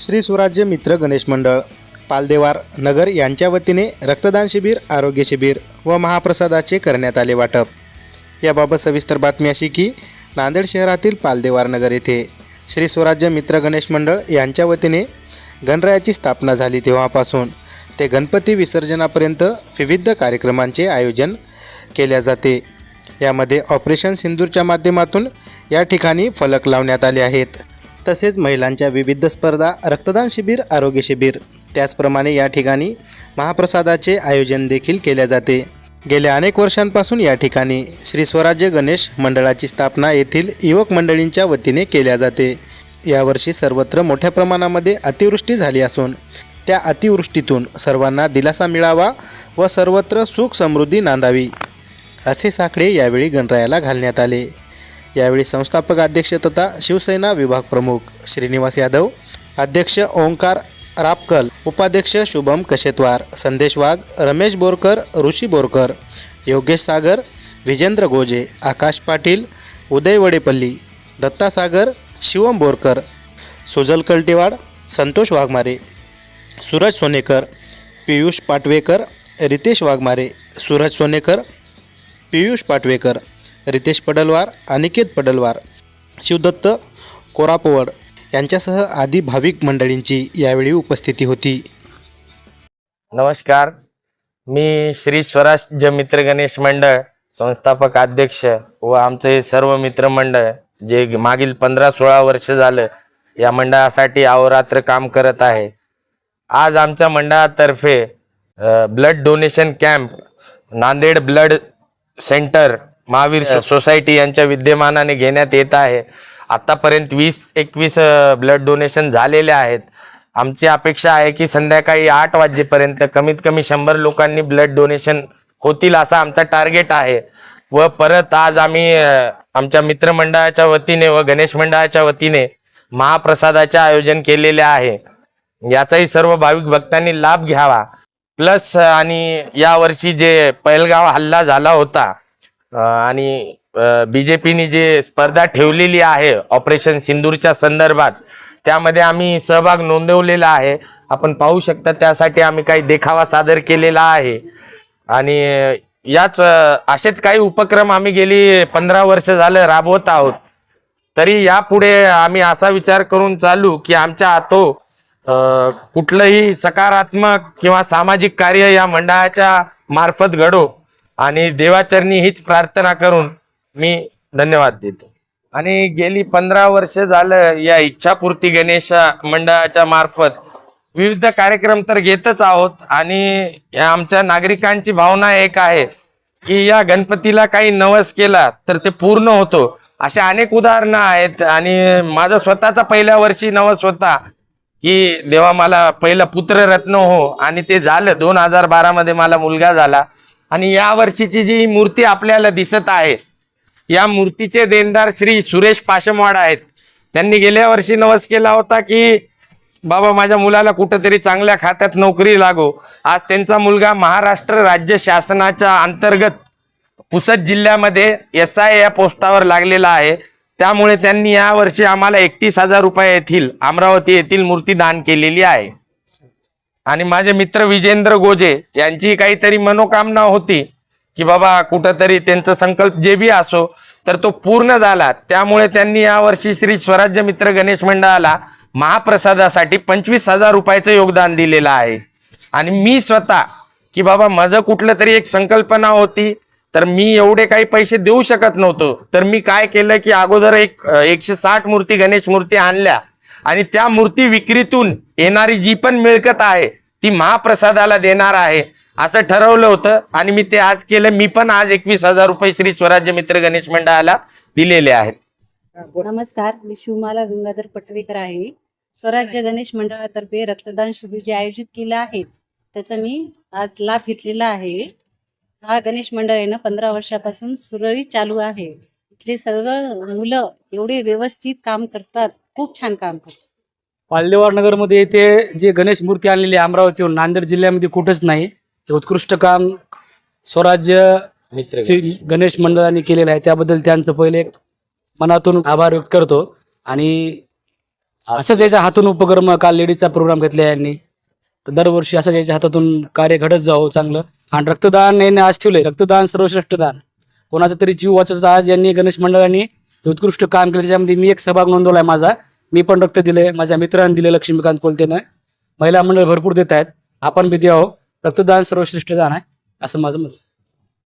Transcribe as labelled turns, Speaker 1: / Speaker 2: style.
Speaker 1: श्री स्वराज्य मित्र गणेश मंडळ पालदेवार नगर यांच्या वतीने रक्तदान शिबिर आरोग्य शिबिर व महाप्रसादाचे करण्यात आले वाटप. याबाबत सविस्तर बातमी अशी की नांदेड शहरातील पालदेवार नगर येथे श्री स्वराज्य मित्र गणेश मंडळ यांच्या वतीने गणरायाची स्थापना झाली तेव्हापासून. ते गणपती विसर्जनापर्यंत विविध कार्यक्रमांचे आयोजन केल्या जाते. यामध्ये ऑपरेशन सिंदूरच्या माध्यमातून या ठिकाणी फलक लावण्यात आले आहेत. तसेच महिलांच्या विविध स्पर्धा रक्तदान शिबिर आरोग्य शिबिर. त्याचप्रमाणे या ठिकाणी महाप्रसादाचे आयोजन देखील केले जाते. गेल्या अनेक वर्षांपासून या ठिकाणी श्री स्वराज्य गणेश मंडळाची स्थापना येथील युवक मंडळींच्या वतीने केल्या जाते. यावर्षी सर्वत्र मोठ्या प्रमाणामध्ये अतिवृष्टी झाली असून त्या अतिवृष्टीतून सर्वांना दिलासा मिळावा व सर्वत्र सुख समृद्धी नांदावी असे साकडे यावेळी गणरायाला घालण्यात आले. यावेळी संस्थापक अध्यक्ष तथा शिवसेना विभाग प्रमुख श्रीनिवास यादव अध्यक्ष ओंकार रापकल उपाध्यक्ष शुभम कशेतवार संदेश वाघ रमेश बोरकर ऋषी बोरकर योगेश सागर विजेंद्र गोजे आकाश पाटील उदय वडेपल्ली दत्ता सागर शिवम बोरकर सुजल कल्टेवाड संतोष वाघमारे सूरज सोनेकर पियुष पाटवेकर रितेश वाघमारे सूरज सोनेकर पियुष पाटवेकर रितेश पडलवार अनिकेत पडलवार शिवदत्त कोरापवड यांच्यासह आदी भाविक मंडळींची यावेळी उपस्थिती होती.
Speaker 2: नमस्कार. मी श्री स्वराज्य मित्र गणेश मंडळ संस्थापक अध्यक्ष व आमचे हे सर्व मित्रमंडळ जे मागील पंधरा सोळा वर्ष झालं या मंडळासाठी अहोरात्र काम करत आहे. आज आमच्या मंडळातर्फे blood donation camp Nanded blood centre Mahavir society यांच्या विद्यमानाने घेण्यात येत आहे. आतापर्यंत वीस एकवीस ब्लड डोनेशन झालेले आहेत. आमची अपेक्षा आहे की संध्याकाळी आठ वाजेपर्यंत कमीत कमी शंभर लोकांनी ब्लड डोनेशन होतील असा आमचा टार्गेट आहे. व परत आज आम्ही आमच्या मित्रमंडळाच्या वतीने व गणेश मंडळाच्या वतीने महाप्रसादाचे आयोजन केलेले आहे. याचाही सर्व भाविक भक्तांनी लाभ घ्यावा. प्लस आणि यावर्षी जे पैलगाव हल्ला झाला होता आणि बीजेपीने जे स्पर्धा ठेवलेली आहे ऑपरेशन सिंदूरच्या संदर्भात त्यामध्ये आम्ही सहभाग नोंदवलेला आहे. आपण पाहू शकता त्यासाठी आम्ही काही देखावा सादर केलेला आहे. आणि याच असेच काही उपक्रम आम्ही गेली पंधरा वर्ष झालं राबवत आहोत. तरी यापुढे आम्ही असा विचार करून चालू की आमच्या आतो कुठलंही सकारात्मक किंवा सामाजिक कार्य या मंडळाच्या मार्फत घडो. आणि देवाचरणी हीच प्रार्थना करून मी धन्यवाद देतो. आणि गेली पंधरा वर्ष झालं या इच्छापूर्ती गणेशा मंडळाच्या मार्फत विविध कार्यक्रम तर घेतच आहोत आणि या आमच्या नागरिकांची भावना एक आहे की या गणपतीला काही नवस केला तर ते पूर्ण होतो. अशा अनेक उदाहरणं आहेत आणि माझा स्वतःचा पहिल्या वर्षी नवस होता की देवा मला पहिलं पुत्ररत्न हो आणि ते झालं. दोन हजार बारामध्ये मला मुलगा झाला. आणि या वर्षीची जी मूर्ती आपल्याला दिसत आहे या मूर्तीचे देणदार श्री सुरेश पाशमवाड आहेत. त्यांनी गेल्या वर्षी नवस केला होता की बाबा माझ्या मुलाला कुठंतरी चांगल्या खात्यात नोकरी लागो. आज त्यांचा मुलगा महाराष्ट्र राज्य शासनाच्या अंतर्गत पुसद जिल्ह्यामध्ये एस आय या पोस्टावर लागलेला आहे. त्यामुळे त्यांनी या वर्षी आम्हाला एकतीस हजार रुपये येथील अमरावती येथील मूर्ती दान केलेली आहे. आणि माझे मित्र विजेंद्र गोजे यांची काहीतरी मनोकामना होती की बाबा कुठंतरी त्यांचा संकल्प जे बी असो तर तो पूर्ण झाला. त्यामुळे त्यांनी यावर्षी श्री स्वराज्य मित्र गणेश मंडळाला महाप्रसादासाठी पंचवीस हजार रुपयाचं योगदान दिलेलं आहे. आणि मी स्वतः की बाबा माझं कुठलं तरी एक संकल्पना होती तर मी एवढे काही पैसे देऊ शकत नव्हतो. तर मी काय केलं की अगोदर एक एकशे साठ मूर्ती गणेश मूर्ती आणल्या. आणि त्या मूर्ती विक्रीतून येणारी जी पण मिळकत आहे ती महाप्रसादाला देणार आहे असं ठरवलं होतं. आणि मी ते आज केलं. मी पण आज एकवीस हजार रुपये श्री स्वराज्य मित्र गणेश मंडळाला दिलेले आहेत.
Speaker 3: नमस्कार. मी शिवमाला गंगाधर पटवेकर आहे. स्वराज्य गणेश मंडळातर्फे रक्तदान शिबिर जे आयोजित केलं आहे त्याचा मी आज लाभ घेतलेला आहे. हा गणेश मंडळ येणं पंधरा वर्षापासून सुरळीत चालू आहे. इथले सर्व मुलं एवढे व्यवस्थित काम करतात. खूप छान काम करतात
Speaker 4: पाल्देवार नगरमध्ये येथे जे गणेश मूर्ती आणलेली आहे अमरावतीहून नांदेड जिल्ह्यामध्ये कुठंच नाही. ते उत्कृष्ट काम स्वराज्य
Speaker 2: मित्र
Speaker 4: श्री गणेश. मंडळाने केलेलं आहे. त्याबद्दल त्यांचं पहिले एक मनातून आभार व्यक्त करतो. आणि असंच याच्या हातून उपक्रम काल लेडीजचा प्रोग्राम घेतला यांनी. तर दरवर्षी असंच याच्या हातातून कार्य घडत जावं चांगलं. आणि रक्तदान यांनी आज ठेवलंय. रक्तदान सर्वश्रेष्ठ दान. कोणाचा तरी जीव वाचायचा आज यांनी गणेश मंडळाने हे उत्कृष्ट काम केलं. त्याच्यामध्ये मी एक सहभाग नोंदवलाय माझा. मी पण रक्त दिले माझ्या मित्रांनी दिले लक्ष्मीकांत कोलतेनं. महिला मंडळ भरपूर देत आहेत. आपण बी द्यावं रक्तदान सर्वश्रेष्ठ दान आहे असं माझं मत आहे.